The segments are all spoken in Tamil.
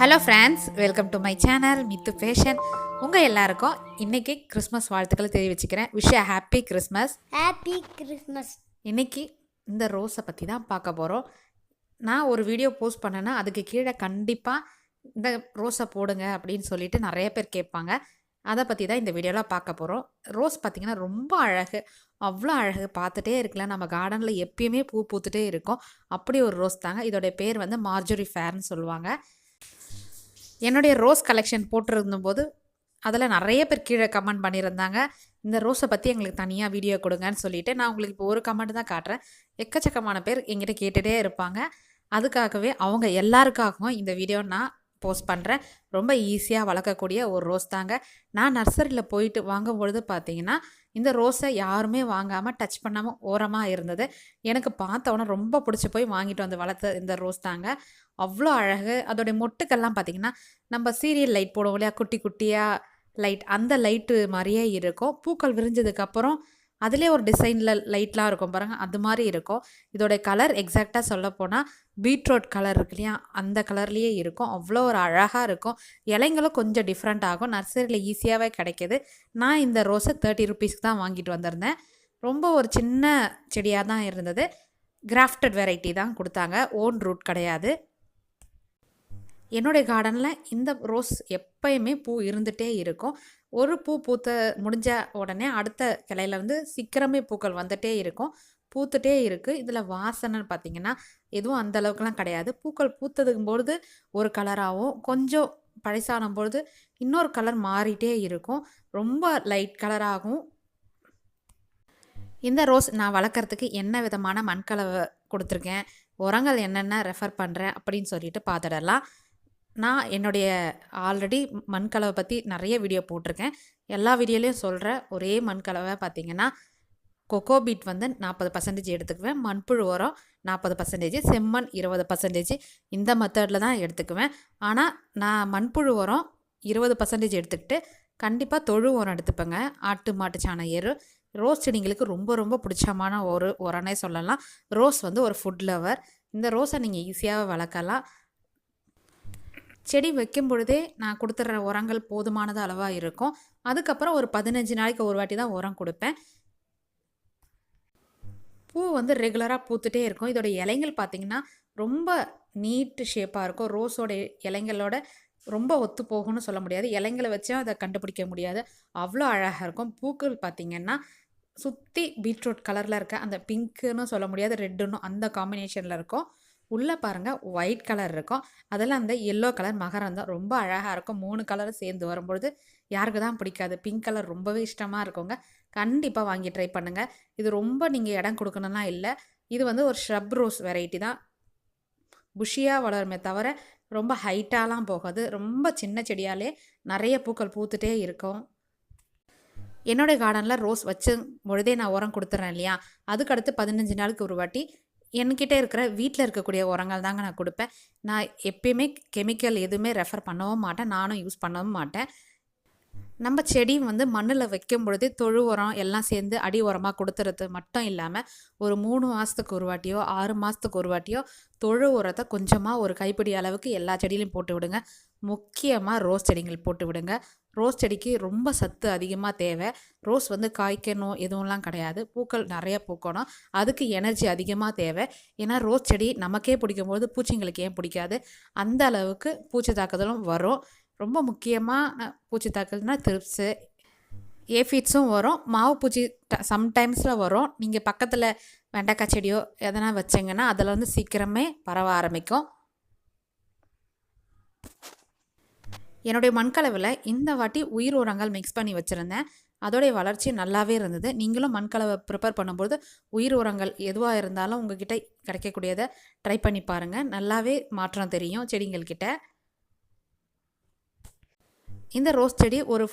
Hello friends welcome to my channel Mithu Fashion உங்கள் எல்லாருக்கும் இன்றைக்கி கிறிஸ்மஸ் வாழ்த்துக்களை தெரிவிச்சுக்கிறேன் wish happy Christmas happy Christmas இன்றைக்கி இந்த ரோஸை பற்றி தான் பார்க்க போகிறோம் நான் ஒரு வீடியோ போஸ்ட் பண்ணேன்னா அதுக்கு கீழே கண்டிப்பாக இந்த ரோஸை போடுங்க அப்படின்னு சொல்லிட்டு நிறைய பேர் கேட்பாங்க. அதை பற்றி தான் இந்த வீடியோவில் பார்க்க போகிறோம் ரோஸ் பார்த்திங்கன்னா ரொம்ப அழகு. அவ்வளோ அழகு. பார்த்துட்டே இருக்கலாம். நம்ம கார்டனில் எப்பயுமே பூ பூத்துட்டே இருக்கும். அப்படி ஒரு ரோஸ் தாங்க. இதோடைய பேர் வந்து மார்ஜரி ஃபேர்னு சொல்லுவாங்க. என்னுடைய ரோஸ் கலெக்ஷன் போட்டிருந்தபோது அதில் நிறைய பேர் கீழே கமெண்ட் பண்ணியிருந்தாங்க. இந்த ரோஸை பற்றி எங்களுக்கு தனியாக வீடியோ கொடுங்கன்னு சொல்லிவிட்டு நான் உங்களுக்கு இப்போ ஒரு கமெண்ட் தான் காட்டுறேன். எக்கச்சக்கமான பேர் எங்கிட்ட கேட்டுகிட்டே இருப்பாங்க. அதுக்காகவே அவங்க எல்லாருக்காகவும் இந்த வீடியோ நான் போஸ்ட் பண்ணுறேன் ரொம்ப ஈஸியாக வளர்க்கக்கூடிய ஒரு ரோஸ் தாங்க. நான் நர்சரியில் போயிட்டு வாங்கும் பொழுது பார்த்தீங்கன்னா இந்த ரோஸை யாருமே வாங்காமல் டச் பண்ணாமல் ஓரமாக இருந்தது. எனக்கு பார்த்தவொன்னே ரொம்ப பிடிச்சி போய் வாங்கிட்டு வந்து வளர்த்த இந்த ரோஸ் தாங்க. அவ்வளோ அழகு. அதோடைய மொட்டுக்கெல்லாம் பார்த்திங்கன்னா நம்ம சீரியல் லைட் போடுவோம் இல்லையா? குட்டி குட்டியாக லைட். அந்த லைட்டு மாதிரியே இருக்கும். பூக்கள் விரிஞ்சதுக்கப்புறம் அதிலே ஒரு டிசைனில் லைட்லாம் இருக்கும் பாருங்கள் அது மாதிரி இருக்கும். இதோடைய கலர் எக்ஸாக்டாக சொல்ல போனால் பீட்ரூட் கலர் இருக்கு இல்லையா அந்த கலர்லேயே இருக்கும். அவ்வளோ ஒரு அழகாக இருக்கும். இலைங்களும் கொஞ்சம் டிஃப்ரெண்ட் ஆகும். நர்சரியில் ஈஸியாகவே கிடைக்கிது. நான் இந்த ரோஸை தேர்ட்டி ருபீஸ்க்கு தான் வாங்கிட்டு வந்திருந்தேன். ரொம்ப ஒரு சின்ன செடியாக தான் இருந்தது. கிராஃப்டட் வெரைட்டி தான் கொடுத்தாங்க. ஓன் ரூட் கிடையாது. என்னுடைய கார்டனில் இந்த ரோஸ் எப்பயுமே பூ இருந்துகிட்டே இருக்கும். ஒரு பூ பூத்த முடிஞ்ச உடனே அடுத்த கிளையில வந்து சீக்கிரமே பூக்கள் வந்துட்டே இருக்கும். பூத்துட்டே இருக்குது இதில் வாசனைன்னு பார்த்தீங்கன்னா எதுவும் அந்த அளவுக்குலாம் கிடையாது. பூக்கள் பூத்ததுக்கும் பொழுது ஒரு கலராகவும் கொஞ்சம் பழசான பொழுது இன்னொரு கலர் மாறிட்டே இருக்கும். ரொம்ப லைட் கலராகவும். இந்த ரோஸ் நான் வளர்க்குறதுக்கு என்ன விதமான மண்கலவை கொடுத்துருக்கேன்? உரங்கள் என்னென்ன ரெஃபர் பண்ணுறேன் அப்படின்னு சொல்லிட்டு பார்த்துடலாம் நான் என்னுடைய ஆல்ரெடி மண்கலவை பற்றி நிறைய வீடியோ போட்டிருக்கேன். எல்லா வீடியோலையும் சொல்கிற ஒரே மண்கலவை பார்த்திங்கன்னா கொக்கோ பீட் வந்து நாற்பது பர்சன்டேஜ் எடுத்துக்குவேன். மண்புழு உரம் நாற்பது பர்சன்டேஜ் செம்மண் இருபது பர்சன்டேஜ் இந்த மெத்தடில் தான் எடுத்துக்குவேன். ஆனால் நான் மண்புழு உரம் இருபது பர்சன்டேஜ் எடுத்துக்கிட்டு கண்டிப்பாக தொழு உரம் எடுத்துப்பேங்க. ஆட்டு மாட்டு சாண எரு. ரோஸ் செடிங்களுக்கு ரொம்ப ரொம்ப பிடிச்சமான ஒரு உரனே சொல்லலாம். ரோஸ் வந்து ஒரு ஃபுட் லவர் இந்த ரோஸை நீங்கள் ஈஸியாக வளர்க்கலாம். செடி வைக்கும் பொழுதே நான் கொடுத்துட்ற உரங்கள் போதுமானது அளவாக இருக்கும். அதுக்கப்புறம் ஒரு பதினஞ்சு நாளைக்கு ஒரு வாட்டி தான் உரம் கொடுப்பேன். பூ வந்து ரெகுலராக பூத்துட்டே இருக்கும். இதோட இலைங்கள் பார்த்திங்கன்னா ரொம்ப நீட்டு ஷேப்பாக இருக்கும். ரோஸோட இலைங்களோட ரொம்ப ஒத்து போகும்னு சொல்ல முடியாது. இலைங்களை வச்சும் அதை கண்டுபிடிக்க முடியாது. அவ்வளோ அழகாக இருக்கும். பூக்கள் பார்த்திங்கன்னா சுற்றி பீட்ரூட் கலரில் இருக்க அந்த பிங்க்குன்னு சொல்ல முடியாது. ரெட்டுன்னு அந்த காம்பினேஷனில் இருக்கும். உள்ளே பாருங்கள் ஒயிட் கலர் இருக்கும். அதில் அந்த எல்லோ கலர் மகரந்தம் ரொம்ப அழகாக இருக்கும். மூணு கலரும் சேர்ந்து வரும்பொழுது யாருக்கு தான் பிடிக்காது. பிங்க் கலர் ரொம்பவே இஷ்டமாக இருக்குங்க. கண்டிப்பாக வாங்கி ட்ரை பண்ணுங்கள் இது ரொம்ப நீங்கள் இடம் கொடுக்கணும்னா இல்லை. இது வந்து ஒரு ஷ்ரப் ரோஸ் வெரைட்டி தான். புஷியாக வளருமே தவிர ரொம்ப ஹைட்டாலாம் போகாது. ரொம்ப சின்ன செடியாலே நிறைய பூக்கள் பூத்துட்டே இருக்கும். என்னுடைய கார்டனில் ரோஸ் வச்சு பொழுதே நான் உரம் கொடுத்துட்றேன் இல்லையா? அதுக்கடுத்து பதினஞ்சு நாளுக்கு ஒரு வாட்டி என்கிட்ட இருக்கிற வீட்டில் இருக்கக்கூடிய உரங்கள் தாங்க நான் கொடுப்பேன். நான் எப்பயுமே கெமிக்கல் எதுவுமே ரெஃபர் பண்ணவும் மாட்டேன். நானும் யூஸ் பண்ணவும் மாட்டேன். நம்ம செடி வந்து மண்ணில் வைக்கும் பொழுது தொழு உரம் எல்லாம் சேர்ந்து அடி உரமாக கொடுத்துறது மட்டும் இல்லாமல் ஒரு மூணு மாதத்துக்கு ஒரு வாட்டியோ ஆறு மாதத்துக்கு ஒரு வாட்டியோ தொழு உரத்தை கொஞ்சமாக ஒரு கைப்பிடி அளவுக்கு எல்லா செடியிலையும் போட்டு விடுங்க. முக்கியமாக ரோஸ் செடிகள் போட்டு விடுங்க. ரோஸ் செடிக்கு ரொம்ப சத்து அதிகமாக தேவை. ரோஸ் வந்து காய்க்கணும் எதுவும்லாம் கிடையாது. பூக்கள் நிறைய பூக்கணும். அதுக்கு எனர்ஜி அதிகமாக தேவை. ஏன்னா ரோஸ் செடி நமக்கே பிடிக்கும்போது பூச்சிங்களுக்கு ஏன் பிடிக்காது? அந்த அளவுக்கு பூச்சி தாக்குதலும் வரும். ரொம்ப முக்கியமாக பூச்சி தாக்குதல்னால் திருப்ஸு ஏஃபிட்ஸும் வரும். மாவு பூச்சி சம்டைம்ஸில் வரும். நீங்கள் பக்கத்தில் வெண்டைக்காய் செடியோ எதனா வச்சிங்கன்னா அதில் வந்து சீக்கிரமே பரவ ஆரம்பிக்கும். என்னுடைய மண்கலவில் இந்த வாட்டி உயிர் உரங்கள் மிக்ஸ் பண்ணி வச்சுருந்தேன். அதோடைய வளர்ச்சி நல்லாவே இருந்தது. நீங்களும் மண்கலவை ப்ரிப்பேர் பண்ணும்போது உயிர் உரங்கள் எதுவாக இருந்தாலும் உங்ககிட்ட கிடைக்கக்கூடியதை ட்ரை பண்ணி பாருங்கள் நல்லாவே மாற்றம் தெரியும் செடிங்கள்கிட்ட. இந்த ரோஸ் செடி ஒரு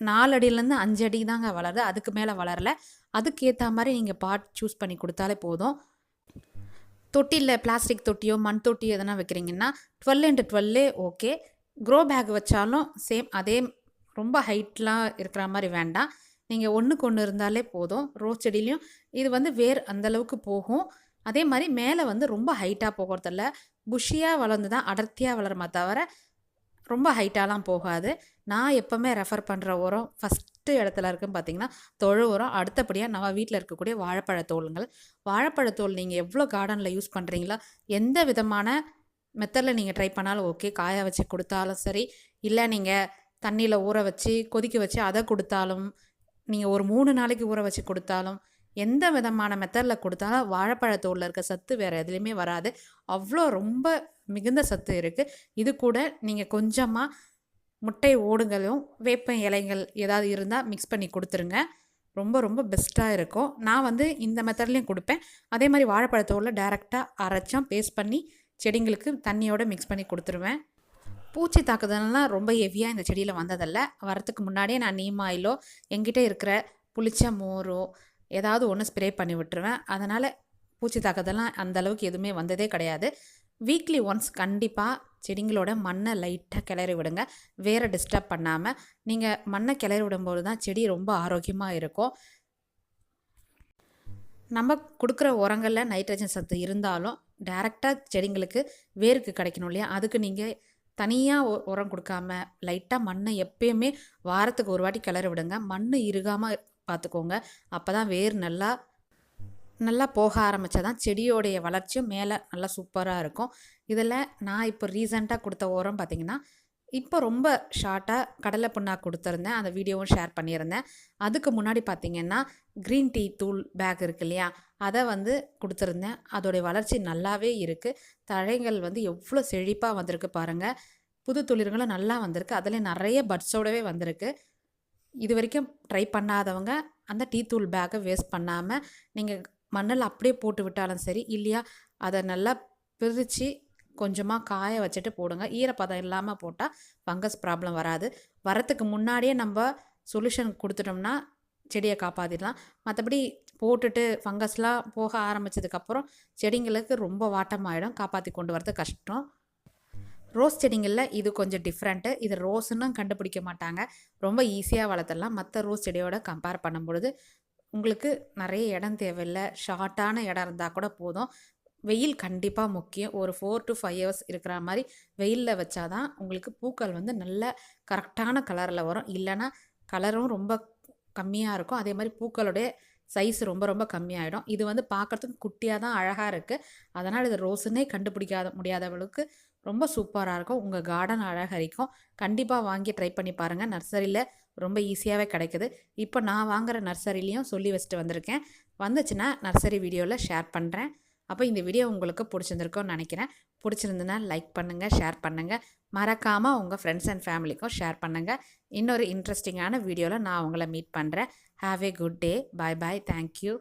நாலு அடியிலேருந்து அஞ்சு அடி தாங்க வளருது. அதுக்கு மேலே வளரல. அதுக்கு ஏற்ற மாதிரி நீங்கள் பாட் சூஸ் பண்ணி கொடுத்தாலே போதும். தொட்டியில் பிளாஸ்டிக் தொட்டியோ மண் தொட்டியோ எதனா வைக்கிறீங்கன்னா டுவெல் இன்ட்டு டுவெல்லே ஓகே க்ரோ பேக் வச்சாலும் சேம் அதே ரொம்ப ஹைட்லாம் இருக்கிற மாதிரி வேண்டாம். நீங்கள் ஒன்றுக்கு ஒன்று இருந்தாலே போதும். ரோஸ் செடியிலையும் இது வந்து வேர் அந்தளவுக்கு போகும். அதே மாதிரி மேலே வந்து ரொம்ப ஹைட்டாக போகிறதில்ல. புஷியாக வளர்ந்து தான் அடர்த்தியாக வளருமா தவிர ரொம்ப ஹைட்டாலாம் போகாது. நான் எப்போவுமே ரெஃபர் பண்ணுற உரம் ஃபஸ்ட்டு இடத்துல இருக்குன்னு பார்த்தீங்கன்னா தொழு உரம். அடுத்தபடியாக நம்ம வீட்டில் இருக்கக்கூடிய வாழைப்பழத்தோளுங்கள் வாழைப்பழத்தோல் நீங்கள் எவ்வளோ கார்டனில் யூஸ் பண்ணுறீங்களோ எந்த விதமான மெத்தடில் நீங்கள் ட்ரை பண்ணாலும் ஓகே காய வச்சு கொடுத்தாலும் சரி இல்லை நீங்கள் தண்ணியில் ஊற வச்சு கொதிக்க வச்சு அதை கொடுத்தாலும் நீங்கள் ஒரு மூணு நாளைக்கு ஊற வச்சு கொடுத்தாலும் எந்த விதமான மெத்தடில் கொடுத்தாலும் வாழைப்பழத்தோலில் இருக்க சத்து வேறு எதுலேயுமே வராது. அவ்வளோ ரொம்ப மிகுந்த சத்து இருக்குது இது கூட நீங்கள் கொஞ்சமாக முட்டை ஓடுங்களும் வேப்ப இலைகள் ஏதாவது இருந்தால் மிக்ஸ் பண்ணி கொடுத்துருங்க. ரொம்ப ரொம்ப பெஸ்ட்டாக இருக்கும். நான் வந்து இந்த மெத்தட்லேயும் கொடுப்பேன். அதே மாதிரி வாழைப்பழத்தோலில் டேரெக்டாக அரைச்சோம் பேஸ்ட் பண்ணி செடிங்களுக்கு தண்ணியோடு மிக்ஸ் பண்ணி கொடுத்துருவேன். பூச்சி தாக்குதல்லாம் ரொம்ப ஹெவியாக இந்த செடியில் வந்ததில்ல. வரத்துக்கு முன்னாடியே நான் நீம் ஆயிலோ எங்கிட்ட இருக்கிற புளிச்ச மோரோ ஏதாவது ஒன்று ஸ்ப்ரே பண்ணி விட்டுருவேன். அதனால் பூச்சி தாக்குதல்லாம் அந்தளவுக்கு எதுவுமே வந்ததே கிடையாது. வீக்லி ஒன்ஸ் கண்டிப்பாக செடிங்களோட மண்ணை லைட்டாக கிளறி விடுங்க. வேறு டிஸ்டர்ப் பண்ணாமல் நீங்கள் மண்ணை கிளறி விடும்போது தான் செடி ரொம்ப ஆரோக்கியமாக இருக்கும். நம்ம கொடுக்குற உரங்களில் நைட்ரஜன் சத்து இருந்தாலும் டேரெக்டாக செடிங்களுக்கு வேருக்கு கிடைக்கணும் இல்லையா? அதுக்கு நீங்கள் தனியாக உரம் கொடுக்காம லைட்டாக மண்ணை எப்பயுமே வாரத்துக்கு ஒரு வாட்டி கிளறி விடுங்க. மண் இறுகாமல் பார்த்துக்கோங்க அப்போ தான் வேர் நல்லா நல்லா போக ஆரம்பித்தா தான் செடியோடைய வளர்ச்சியும் மேலே நல்லா சூப்பராக இருக்கும். இதில் நான் இப்போ ரீசெண்டாக கொடுத்த உரம் பார்த்திங்கன்னா இப்போ ரொம்ப ஷார்ட்டாக கடலை புண்ணாக்கு கொடுத்துருந்தேன். அந்த வீடியோவும் ஷேர் பண்ணியிருந்தேன். அதுக்கு முன்னாடி பார்த்திங்கன்னா க்ரீன் டீ தூள் பேக் இருக்கு இல்லையா? அதை வந்து கொடுத்துருந்தேன். அதோடைய வளர்ச்சி நல்லாவே இருக்குது தழைகள் வந்து எவ்வளோ செழிப்பாக வந்திருக்கு பாருங்கள் புது தொழில்களும் நல்லா வந்திருக்கு. அதில் நிறைய பட்ஸோடவே வந்திருக்கு. இது வரைக்கும் ட்ரை பண்ணாதவங்க அந்த டீ தூள் பேக்கை வேஸ்ட் பண்ணாமல் நீங்கள் மண்ணில் அப்படியே போட்டு விட்டாலும் சரி இல்லையா அதை நல்லா பிரித்து கொஞ்சமாக காய வச்சுட்டு போடுங்க. ஈரப்பதம் இல்லாமல் போட்டால் ஃபங்கஸ் ப்ராப்ளம் வராது. வரத்துக்கு முன்னாடியே நம்ம சொல்யூஷன் கொடுத்துட்டோம்னா செடியை காப்பாற்றிடலாம் மற்றபடி போட்டுட்டு ஃபங்கஸ்லாம் போக ஆரம்பித்ததுக்கப்புறம் செடிங்களுக்கு ரொம்ப வாட்டமாயிடும். காப்பாற்றி கொண்டு வரது கஷ்டம். ரோஸ் செடிங்களில் இது கொஞ்சம் டிஃப்ரெண்ட்டு இது ரோஸுன்னு கண்டுபிடிக்க மாட்டாங்க. ரொம்ப ஈஸியாக வளர்த்துடலாம் மற்ற ரோஸ் செடியோட கம்பேர் பண்ணும்பொழுது உங்களுக்கு நிறைய இடம் தேவையில்லை. ஷார்ட்டான இடம் இருந்தால் கூட போதும். வெயில் கண்டிப்பாக முக்கியம். ஒரு ஃபோர் டு ஃபைவ் ஹவர்ஸ் இருக்கிற மாதிரி வெயிலில் வச்சாதான் உங்களுக்கு பூக்கள் வந்து நல்ல கரெக்டான கலரில் வரும். இல்லைன்னா கலரும் ரொம்ப கம்மியாக இருக்கும். அதே மாதிரி பூக்களுடைய சைஸ் ரொம்ப ரொம்ப கம்மியாயிடும். இது வந்து பார்க்குறதுக்கு குட்டியாக தான் அழகாக இருக்குது அதனால் இது ரோஸுன்னே கண்டுபிடிக்காத முடியாத அளவுக்கு ரொம்ப சூப்பராக இருக்கும். உங்கள் கார்டன் அழகரிக்கும். கண்டிப்பாக வாங்கி ட்ரை பண்ணி பாருங்கள் நர்சரியில் ரொம்ப ஈஸியாகவே கிடைக்குது. இப்போ நான் வாங்குகிற நர்சரிலையும் சொல்லி வச்சுட்டு வந்திருக்கேன். வந்துச்சுன்னா நர்சரி வீடியோவில் ஷேர் பண்ணுறேன் அப்போ இந்த வீடியோ உங்களுக்கு பிடிச்சிருந்துருக்கோன்னு நினைக்கிறேன். பிடிச்சிருந்துன்னா லைக் பண்ணுங்கள் ஷேர் பண்ணுங்கள் மறக்காமல் உங்கள் ஃப்ரெண்ட்ஸ் அண்ட் ஃபேமிலிக்கும் ஷேர் பண்ணுங்கள் இன்னொரு இன்ட்ரெஸ்டிங்கான வீடியோவில் நான் உங்களை மீட் பண்ணுறேன் Have a good day. Bye bye. Thank you.